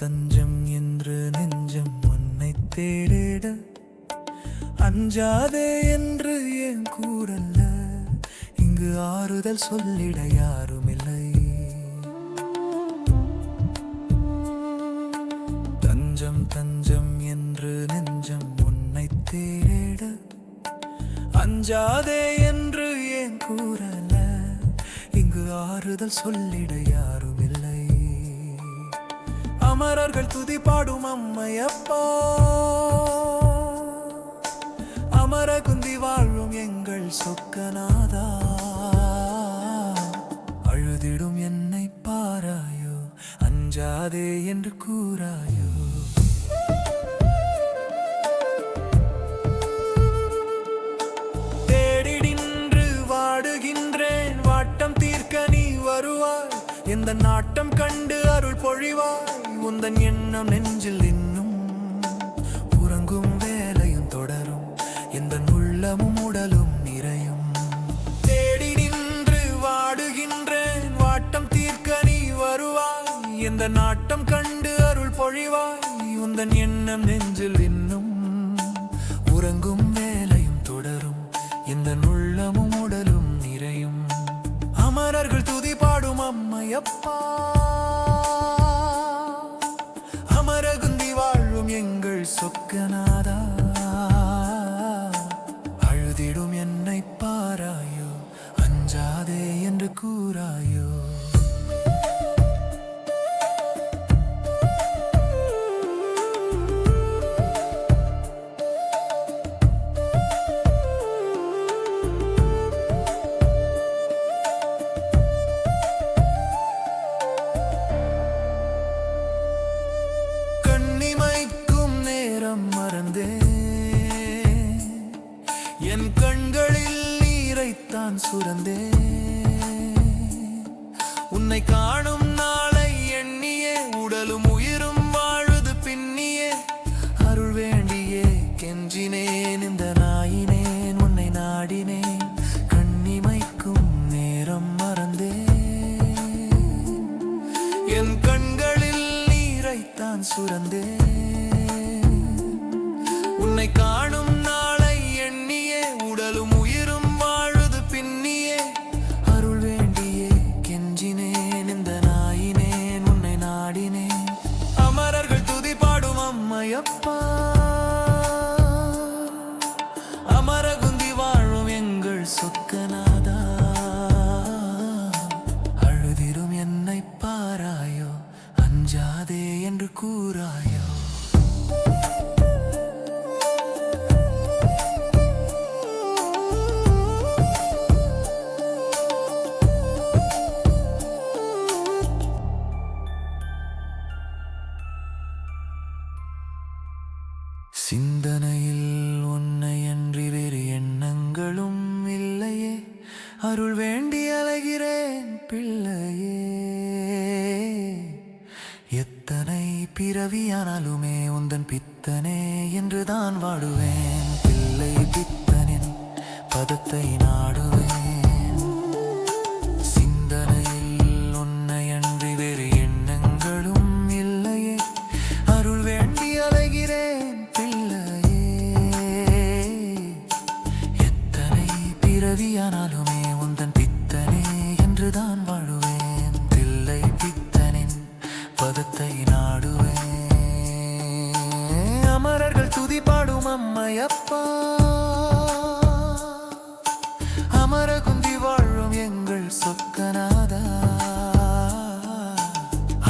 தஞ்சம் என்று நெஞ்சம் உன்னை தேடிட அஞ்சாதே என்று ஏன் கூறல்ல? இங்கு ஆறுதல் சொல்லிட யாருமில்லை. தஞ்சம் தஞ்சம் என்று நெஞ்சம் உன்னை தேட அஞ்சாதே என்று ஏன் கூறல இங்கு ஆறுதல் சொல்லிட யாருமில்லை. அமரர்கள் துதி பாடும் அம்மையப்பா. அமர குந்தி வாழும் எங்கள் சொக்கநாதா. அழுதிடும் என்னை பாராயோ அஞ்சாதே என்று கூறாயோ. தேடி வாடுகின்றேன் வாட்டம் தீர்க்க நீ வருவாய். எந்த நாட்டம் கண்டு அருள் பொழிவாய். உந்தன் எண்ணம் நெஞ்சில் இன்னும் உறங்கும் வேலையும் தொடரும். எந்த உள்ளமும் உடலும் நிறையும். தேடி நின்று வாடுகின்றேன். வாட்டம் தீர்க்க நீ வருவாய். எந்த நாட்டம் கண்டு அருள் பொழிவாய். உந்தன் எண்ணம் நெஞ்சில் இன்னும் உறங்கும் வேலையும் தொடரும். எந்த உள்ளமும் உடலும் நிறையும். அமரர்கள் துதி பாடும் அம்மையப்பா. என்று கூறாயோ? மறந்தே என் கண்களில் நீரைத்தான் சுரந்தே என் கண்களில் நீரைத்தான் சுரந்தே உன்னை காணும் சிந்தனையில் உன்னை என்று வேறு எண்ணங்களும் இல்லையே. அருள் வேண்டி அலைகிறேன் பிள்ளையே. எத்தனை பிறவியானாலுமே உந்தன் பித்தனே என்று தான் வாடுவேன். பிள்ளை பித்தனின் பதத்தை நாடுவேன். பிறவியானாலுமே உந்தன் பித்தனே என்றுதான் வாழுவேன். தில்லை பித்தனின் பதத்தை நாடுவேன். அமரர்கள் துதி பாடும் அம்மையப்பா. அமர குந்தி வாழும் எங்கள் சொக்கநாதா.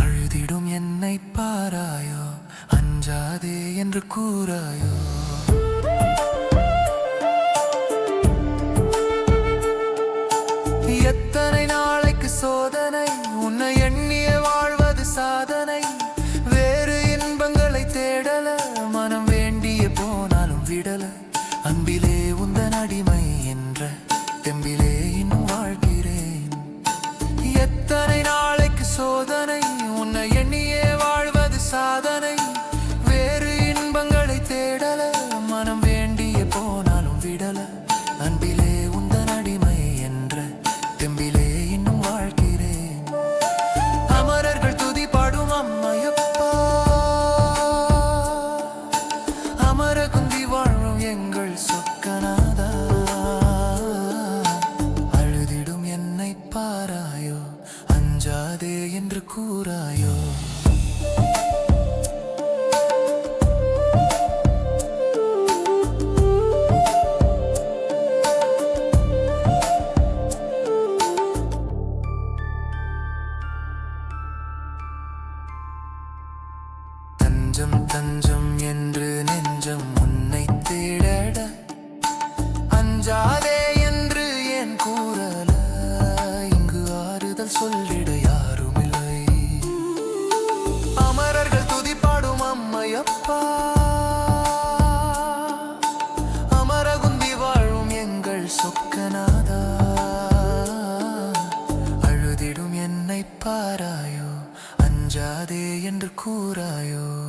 அழுதிடும் என்னை பாராயோ அஞ்சாதே என்று கூறாயோ. அமர குந்தி வாழும் எங்கள் சொக்கநாதா. அழுதிடும் என்னை பாராயோ அஞ்சாதே என்று கூறாயோ. தஞ்சம் தஞ்சம் என்று கொஞ்சம் உன்னை தேடட. அஞ்சாதே என்று ஏன் கூறல. இங்கு ஆறுதல் சொல்லிட யாருமில்லை. அமரர்கள் துதிப்பாடும் அம்மையப்பா. அமரகுந்தி வாழும் எங்கள் சொக்கநாதா. அழுதிடும் என்னை பாராயோ. அஞ்சாதே என்று கூறாயோ.